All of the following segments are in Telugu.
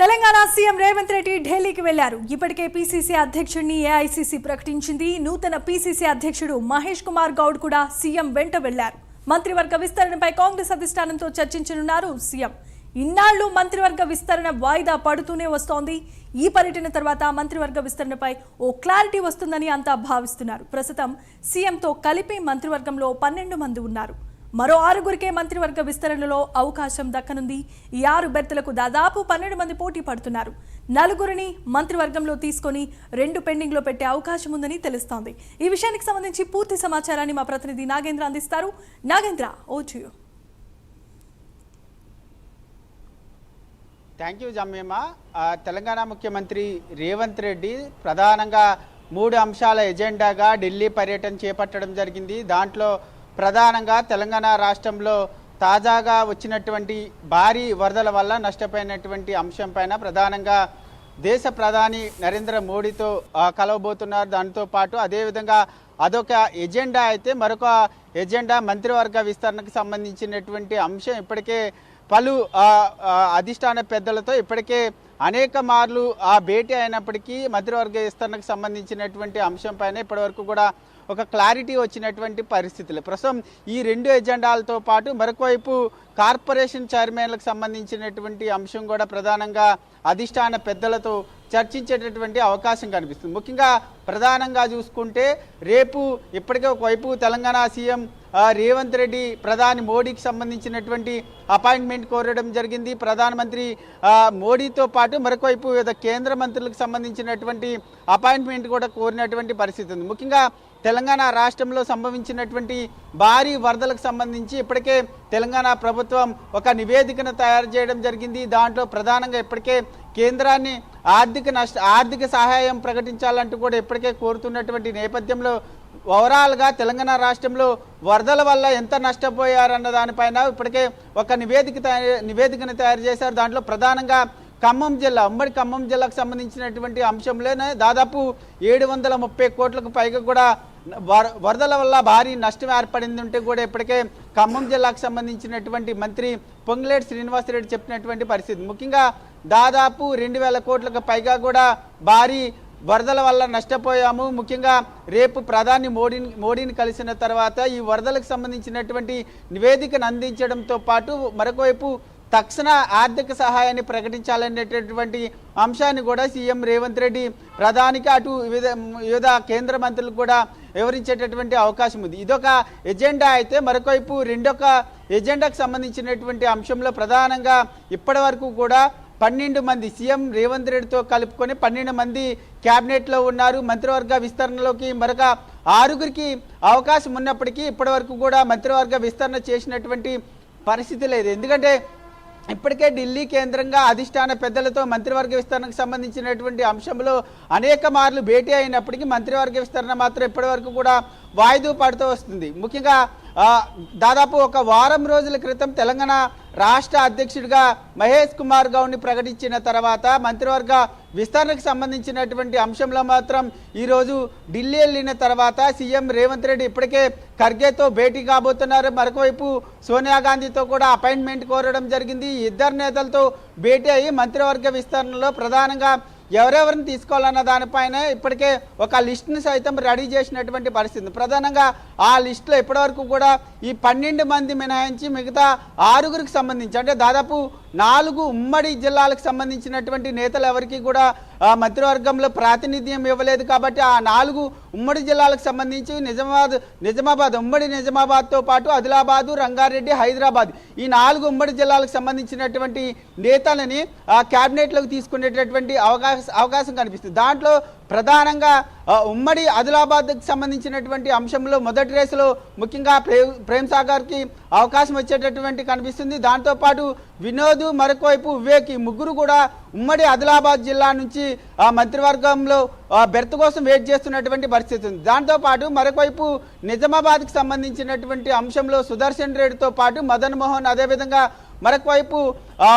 తెలంగాణ సీఎం రేవంత్ రెడ్డి ఢిల్లీకి వెళ్ళారు. ఇప్పటికే పీసీసీ అధ్యక్షుడిని ఏఐసీసీ ప్రకటించింది. నూతన పీసీసీ అధ్యక్షుడు మహేష్ కుమార్ గౌడ్ కూడా సీఎం వెంట వెళ్ళారు. మంత్రివర్గ విస్తరణపై కాంగ్రెస్ అధిష్టానంతో చర్చించనున్నారు సీఎం. ఇన్నాళ్ళు మంత్రివర్గ విస్తరణ వాయిదా పడుతూనే వస్తోంది. ఈ పర్యటన తర్వాత మంత్రివర్గ విస్తరణపై ఓ క్లారిటీ వస్తుందని అంతా భావిస్తున్నారు. ప్రస్తుతం సీఎంతో కలిపి మంత్రివర్గంలో పన్నెండు మంది ఉన్నారు. మరో ఆరుగురికే మంత్రివర్గ విస్తరణలో అవకాశం దక్కనుంది. ఈ ఆరు బెర్తలకు దాదాపు పన్నెండు మంది పోటీ పడుతున్నారు. నలుగురిని మంత్రివర్గంలో తీసుకొని రెండు పెండింగ్లో పెట్టే అవకాశం ఉందని తెలుస్తోంది. ఈ విషయానికి సంబంధించి పూర్తి సమాచారాన్ని మా ప్రతినిధి నాగేంద్ర అందిస్తారు. నాగేంద్ర ఓ థ్యాంక్ యూ జమ్యమ్మ తెలంగాణ ముఖ్యమంత్రి రేవంత్ రెడ్డి ప్రధానంగా మూడు అంశాల ఎజెండాగా ఢిల్లీ పర్యటన చేపట్టడం జరిగింది. దాంట్లో ప్రధానంగా తెలంగాణ రాష్ట్రంలో తాజాగా వచ్చినటువంటి భారీ వరదల వల్ల నష్టపోయినటువంటి అంశంపైన ప్రధానంగా దేశ ప్రధాని నరేంద్ర మోడీతో కలవబోతున్నారు. దానితో పాటు అదేవిధంగా అదొక ఎజెండా అయితే మరొక ఎజెండా మంత్రివర్గ విస్తరణకు సంబంధించినటువంటి అంశం ఇప్పటికే పలు అధిష్టాన పెద్దలతో ఇప్పటికే అనేక మార్లు ఆ భేటీ అయినప్పటికీ మంత్రివర్గ విస్తరణకు సంబంధించినటువంటి అంశం పైన ఇప్పటివరకు కూడా ఒక క్లారిటీ వచ్చినటువంటి పరిస్థితులు. ప్రస్తుతం ఈ రెండు ఎజెండాలతో పాటు మరొకవైపు కార్పొరేషన్ చైర్మన్లకు సంబంధించినటువంటి అంశం కూడా ప్రధానంగా అధిష్టాన పెద్దలతో చర్చించేటటువంటి అవకాశం కనిపిస్తుంది. ముఖ్యంగా ప్రధానంగా చూసుకుంటే రేపు ఇప్పటికే ఒకవైపు తెలంగాణ సీఎం రేవంత్ రెడ్డి ప్రధాని మోడీకి సంబంధించినటువంటి అపాయింట్మెంట్ కోరడం జరిగింది. ప్రధానమంత్రి మోడీతో పాటు మరొకవైపు వివిధ కేంద్ర మంత్రులకు సంబంధించినటువంటి అపాయింట్మెంట్ కూడా కోరినటువంటి పరిస్థితి ఉంది. ముఖ్యంగా తెలంగాణ రాష్ట్రంలో సంభవించినటువంటి భారీ వరదలకు సంబంధించి ఇప్పటికే తెలంగాణ ప్రభుత్వం ఒక నివేదికను తయారు చేయడం జరిగింది. దాంట్లో ప్రధానంగా ఇప్పటికే కేంద్రాన్ని ఆర్థిక నష్ట ఆర్థిక సహాయం ప్రకటించాలంటూ కూడా ఇప్పటికే కోరుతున్నటువంటి నేపథ్యంలో ఓవరాల్గా తెలంగాణ రాష్ట్రంలో వరదల వల్ల ఎంత నష్టపోయారన్న దానిపైన ఇప్పటికే ఒక నివేదిక నివేదికను తయారు చేశారు. దాంట్లో ప్రధానంగా ఖమ్మం జిల్లా ఉమ్మడి ఖమ్మం జిల్లాకు సంబంధించినటువంటి అంశంలోనే దాదాపు ఏడు వందల ముప్పై కోట్లకు పైగా కూడా వర- వరదల వల్ల భారీ నష్టం ఏర్పడింది ఉంటే కూడా ఇప్పటికే ఖమ్మం జిల్లాకు సంబంధించినటువంటి మంత్రి పొంగులేటి శ్రీనివాసరెడ్డి చెప్పినటువంటి పరిస్థితి. ముఖ్యంగా దాదాపు రెండు వేల కోట్లకు పైగా కూడా భారీ వరదల వల్ల నష్టపోయాము. ముఖ్యంగా రేపు ప్రధాని మోడీని మోడీని కలిసిన తర్వాత ఈ వరదలకు సంబంధించినటువంటి నివేదికను అందించడంతో పాటు మరొకవైపు తక్షణ ఆర్థిక సహాయాన్ని ప్రకటించాలనేటటువంటి అంశాన్ని కూడా సీఎం రేవంత్ రెడ్డి ప్రధానికి అటు వివిధ వివిధ కేంద్ర మంత్రులు కూడా వివరించేటటువంటి అవకాశం ఉంది. ఇదొక ఎజెండా అయితే మరొకవైపు రెండొక ఎజెండాకు సంబంధించినటువంటి అంశంలో ప్రధానంగా ఇప్పటి వరకు కూడా పన్నెండు మంది సీఎం రేవంత్ రెడ్డితో కలుపుకొని పన్నెండు మంది క్యాబినెట్లో ఉన్నారు. మంత్రివర్గ విస్తరణలోకి మరొక ఆరుగురికి అవకాశం ఉన్నప్పటికీ ఇప్పటివరకు కూడా మంత్రివర్గ విస్తరణ చేసినటువంటి పరిస్థితి లేదు. ఎందుకంటే ఇప్పటికే ఢిల్లీ కేంద్రంగా అధిష్టాన పెద్దలతో మంత్రివర్గ విస్తరణకు సంబంధించినటువంటి అంశంలో అనేక మార్లు భేటీ అయినప్పటికీ మంత్రివర్గ విస్తరణ మాత్రం ఇప్పటివరకు కూడా వాయిదూ పడుతూ వస్తుంది. ముఖ్యంగా దాదాపు ఒక వారం రోజుల క్రితం తెలంగాణ రాష్ట్ర అధ్యక్షుడిగా మహేష్ కుమార్ గౌడ్ని ప్రకటించిన తర్వాత మంత్రివర్గ విస్తరణకు సంబంధించినటువంటి అంశంలో మాత్రం ఈరోజు ఢిల్లీ వెళ్ళిన తర్వాత సీఎం రేవంత్ రెడ్డి ఇప్పటికే ఖర్గేతో భేటీ కాబోతున్నారు. మరొకవైపు సోనియా గాంధీతో కూడా అపాయింట్మెంట్ కోరడం జరిగింది. ఇద్దరు నేతలతో భేటీ అయ్యి మంత్రివర్గ విస్తరణలో ప్రధానంగా ఎవరెవరిని తీసుకోవాలన్న దానిపైన ఇప్పటికే ఒక లిస్ట్ని సైతం రెడీ చేసినటువంటి పరిస్థితి. ప్రధానంగా ఆ లిస్టులో ఇప్పటివరకు కూడా ఈ పన్నెండు మంది మినహాయించి మిగతా ఆరుగురికి సంబంధించి అంటే దాదాపు నాలుగు ఉమ్మడి జిల్లాలకు సంబంధించినటువంటి నేతలు ఎవరికి కూడా మంత్రివర్గంలో ప్రాతినిధ్యం ఇవ్వలేదు కాబట్టి ఆ నాలుగు ఉమ్మడి జిల్లాలకు సంబంధించి నిజామాబాద్ నిజామాబాద్ ఉమ్మడి నిజామాబాద్తో పాటు ఆదిలాబాదు రంగారెడ్డి హైదరాబాద్ ఈ నాలుగు ఉమ్మడి జిల్లాలకు సంబంధించినటువంటి నేతలని ఆ, క్యాబినెట్లోకి తీసుకునేటటువంటి అవకాశం అవకాశం కనిపిస్తుంది. దాంట్లో ప్రధానంగా ఉమ్మడి ఆదిలాబాద్కి సంబంధించినటువంటి అంశంలో మొదటి రేసులో ముఖ్యంగా ప్రేమ్ ప్రేమ్ సాగర్కి అవకాశం వచ్చేటటువంటి కనిపిస్తుంది. దాంతోపాటు వినోద్ మరొకవైపు వివేక్ ఈ ముగ్గురు కూడా ఉమ్మడి ఆదిలాబాద్ జిల్లా నుంచి మంత్రివర్గంలో బెర్త్ కోసం వెయిట్ చేస్తున్నటువంటి పరిస్థితి ఉంది. దాంతోపాటు మరొకవైపు నిజామాబాద్కి సంబంధించినటువంటి అంశంలో సుదర్శన్ రెడ్డితో పాటు మదన్ మోహన్ అదేవిధంగా మరొక వైపు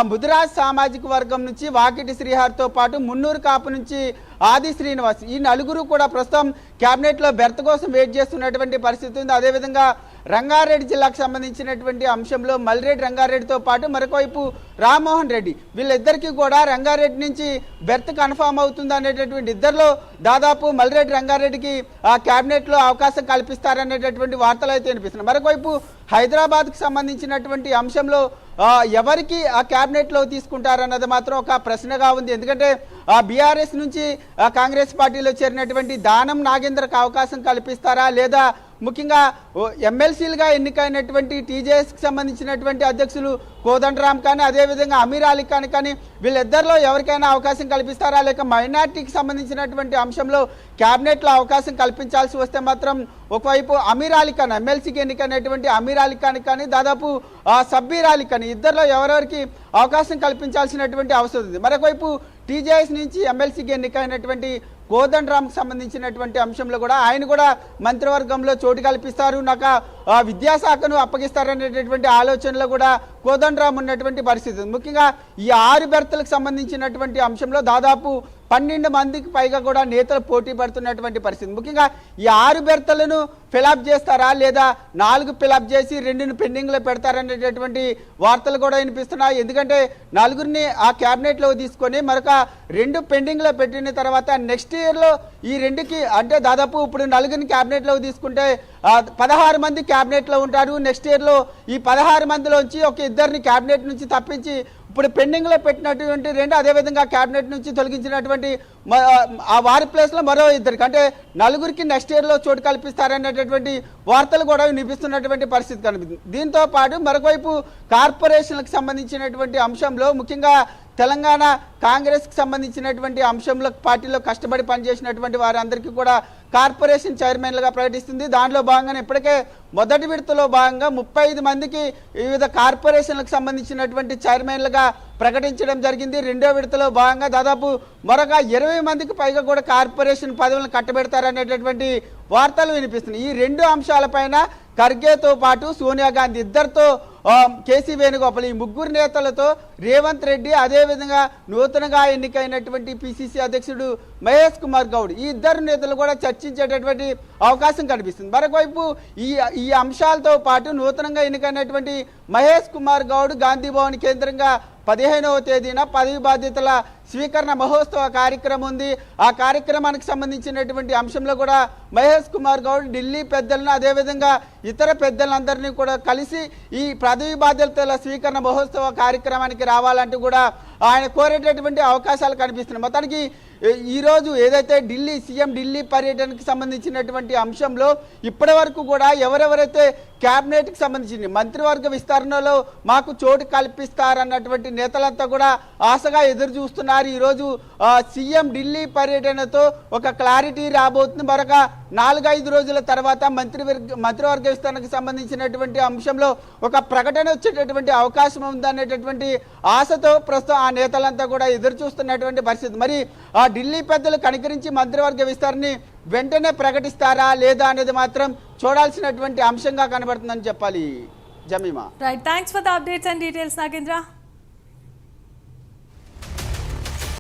ముదిరాజ్ సామాజిక వర్గం నుంచి వాకిటి శ్రీహార్తో పాటు మున్నూరు కాపు నుంచి ఆది శ్రీనివాస్ ఈ నలుగురు కూడా ప్రస్తుతం క్యాబినెట్లో బెర్త్ కోసం వెయిట్ చేస్తున్నటువంటి పరిస్థితి ఉంది. అదేవిధంగా రంగారెడ్డి జిల్లాకు సంబంధించినటువంటి అంశంలో మల్రెడ్డి రంగారెడ్డితో పాటు మరొకవైపు రామ్మోహన్ రెడ్డి వీళ్ళిద్దరికీ కూడా రంగారెడ్డి నుంచి బెర్త్ కన్ఫామ్ అవుతుంది అనేటటువంటి ఇద్దరిలో దాదాపు మల్రెడ్డి రంగారెడ్డికి ఆ క్యాబినెట్లో అవకాశం కల్పిస్తారనేటటువంటి వార్తలు అయితే వినిపిస్తున్నాయి. మరొకవైపు హైదరాబాద్కు సంబంధించినటువంటి అంశంలో ఎవరికి ఆ క్యాబినెట్లో తీసుకుంటారన్నది మాత్రం ఒక ప్రశ్నగా ఉంది. ఎందుకంటే ఆ బీఆర్ఎస్ నుంచి కాంగ్రెస్ పార్టీలో చేరినటువంటి దానం నాగేంద్రకు అవకాశం కల్పిస్తారా? లేదా ముఖ్యంగా ఎమ్మెల్సీలుగా ఎన్నికైనటువంటి టీజేఎస్కి సంబంధించినటువంటి అధ్యక్షులు కోదండరామ్ కానీ అదేవిధంగా అమీర్ అలీ ఖాన్ కానీ వీళ్ళిద్దరిలో ఎవరికైనా అవకాశం కల్పిస్తారా? లేక మైనార్టీకి సంబంధించినటువంటి అంశంలో క్యాబినెట్లో అవకాశం కల్పించాల్సి వస్తే మాత్రం ఒకవైపు అమీర్ అలీ ఖాన్ ఎమ్మెల్సీకి ఎన్నికైనటువంటి అమీర్ అలీ ఖాన్ కానీ దాదాపు ఆ, సబ్బీర్ అలీ ఖాన్ ఇద్దరిలో ఎవరెవరికి అవకాశం కల్పించాల్సినటువంటి అవసరం ఉంది. మరొకవైపు టీజేఎస్ నుంచి ఎమ్మెల్సీకి ఎన్నికైనటువంటి కోదండరామ్కి సంబంధించినటువంటి అంశంలో కూడా ఆయన కూడా మంత్రివర్గంలో చోటు కల్పిస్తారు. నాకు విద్యాశాఖను అప్పగిస్తారనేటటువంటి ఆలోచనలో కూడా కోదండరామ్ ఉన్నటువంటి పరిస్థితి. ముఖ్యంగా ఈ ఆరు బెర్తలకు సంబంధించినటువంటి అంశంలో దాదాపు పన్నెండు మందికి పైగా కూడా నేతలు పోటీ పడుతున్నటువంటి పరిస్థితి. ముఖ్యంగా ఈ ఆరు బెర్తలను ఫిలప్ చేస్తారా లేదా నాలుగు ఫిలప్ చేసి రెండుని పెండింగ్లో పెడతారనేటటువంటి వార్తలు కూడా వినిపిస్తున్నాయి. ఎందుకంటే నలుగురిని ఆ క్యాబినెట్లో తీసుకొని మరొక రెండు పెండింగ్లో పెట్టిన తర్వాత నెక్స్ట్ ఇయర్లో ఈ రెండుకి అంటే దాదాపు ఇప్పుడు నలుగురిని క్యాబినెట్లో తీసుకుంటే పదహారు మంది క్యాబినెట్లో ఉంటారు. నెక్స్ట్ ఇయర్లో ఈ పదహారు మందిలోంచి ఒక ఇద్దరిని క్యాబినెట్ నుంచి తప్పించి ఇప్పుడు పెండింగ్లో పెట్టినటువంటి రెండు అదేవిధంగా క్యాబినెట్ నుంచి తొలగించినటువంటి మ- ఆ వారి ప్లేస్లో మరో ఇద్దరికి అంటే నలుగురికి నెక్స్ట్ ఇయర్లో చోటు కల్పిస్తారనేటటువంటి వార్తలు కూడా వినిపిస్తున్నటువంటి పరిస్థితి కనిపిస్తుంది దీంతో పాటు మరొకవైపు కార్పొరేషన్లకు సంబంధించినటువంటి అంశంలో ముఖ్యంగా తెలంగాణ కాంగ్రెస్కి సంబంధించినటువంటి అంశంలో పార్టీలో కష్టపడి పనిచేసినటువంటి వారందరికీ కూడా కార్పొరేషన్ చైర్మన్లుగా ప్రకటిస్తుంది. దాంట్లో భాగంగానే ఇప్పటికే మొదటి విడతలో భాగంగా ముప్పై ఐదు మందికి వివిధ కార్పొరేషన్లకు సంబంధించినటువంటి చైర్మన్లుగా ప్రకటించడం జరిగింది. రెండో విడతలో భాగంగా దాదాపు మరొక ఇరవై మందికి పైగా కూడా కార్పొరేషన్ పదవులను కట్టబెడతారనేటటువంటి వార్తలు వినిపిస్తున్నాయి. ఈ రెండు అంశాలపైన ఖర్గేతో పాటు సోనియా గాంధీ ఇద్దరితో కేసీ వేణుగోపాల్ ఈ ముగ్గురు నేతలతో రేవంత్ రెడ్డి అదేవిధంగా నూతనంగా ఎన్నికైనటువంటి పిసిసి అధ్యక్షుడు మహేష్ కుమార్ గౌడ్ ఈ ఇద్దరు నేతలు కూడా చర్చించేటటువంటి అవకాశం కనిపిస్తుంది. మరొకవైపు ఈ ఈ అంశాలతో పాటు నూతనంగా ఎన్నికైనటువంటి మహేష్ కుమార్ గౌడ్ గాంధీ భవన్ కేంద్రంగా పదిహేనవ తేదీన పదవి బాధ్యతల స్వీకరణ మహోత్సవ కార్యక్రమం ఉంది. ఆ కార్యక్రమానికి సంబంధించినటువంటి అంశంలో కూడా మహేష్ కుమార్ గౌడ్ ఢిల్లీ పెద్దలను అదేవిధంగా ఇతర పెద్దలందరినీ కూడా కలిసి ఈ పదవి బాధ్యతల స్వీకరణ మహోత్సవ కార్యక్రమానికి రావాలంటూ కూడా ఆయన కోరేటటువంటి అవకాశాలు కనిపిస్తున్నాయి. మొత్తానికి ఈరోజు ఏదైతే ఢిల్లీ సీఎం ఢిల్లీ పర్యటనకు సంబంధించినటువంటి అంశంలో ఇప్పటి వరకు కూడా ఎవరెవరైతే క్యాబినెట్కి సంబంధించింది మంత్రివర్గ విస్తరణలో మాకు చోటు కల్పిస్తారన్నటువంటి నేతలంతా కూడా ఆశగా ఎదురు చూస్తున్నారు ఈరోజు సీఎం ఢిల్లీ పర్యటనతో ఒక క్లారిటీ రాబోతుంది. మరొక నాలుగైదు రోజుల తర్వాత మంత్రివర్గ మంత్రివర్గ విస్తరణకు సంబంధించినటువంటి అంశంలో ఒక ప్రకటన వచ్చేటటువంటి అవకాశం ఉందనేటటువంటి ఆశతో ప్రస్తుతం ఆ నేతలంతా కూడా ఎదురు చూస్తున్నటువంటి పరిస్థితి. మరి ఆ ఢిల్లీ పెద్దలు కనికరించి మంత్రివర్గ విస్తరణని వెంటనే ప్రకటిస్తారా లేదా అనేది మాత్రం చూడాల్సినటువంటి అంశంగా కనబడుతుందని చెప్పాలి. Jemima. Right thanks for the updates and details Nagendra.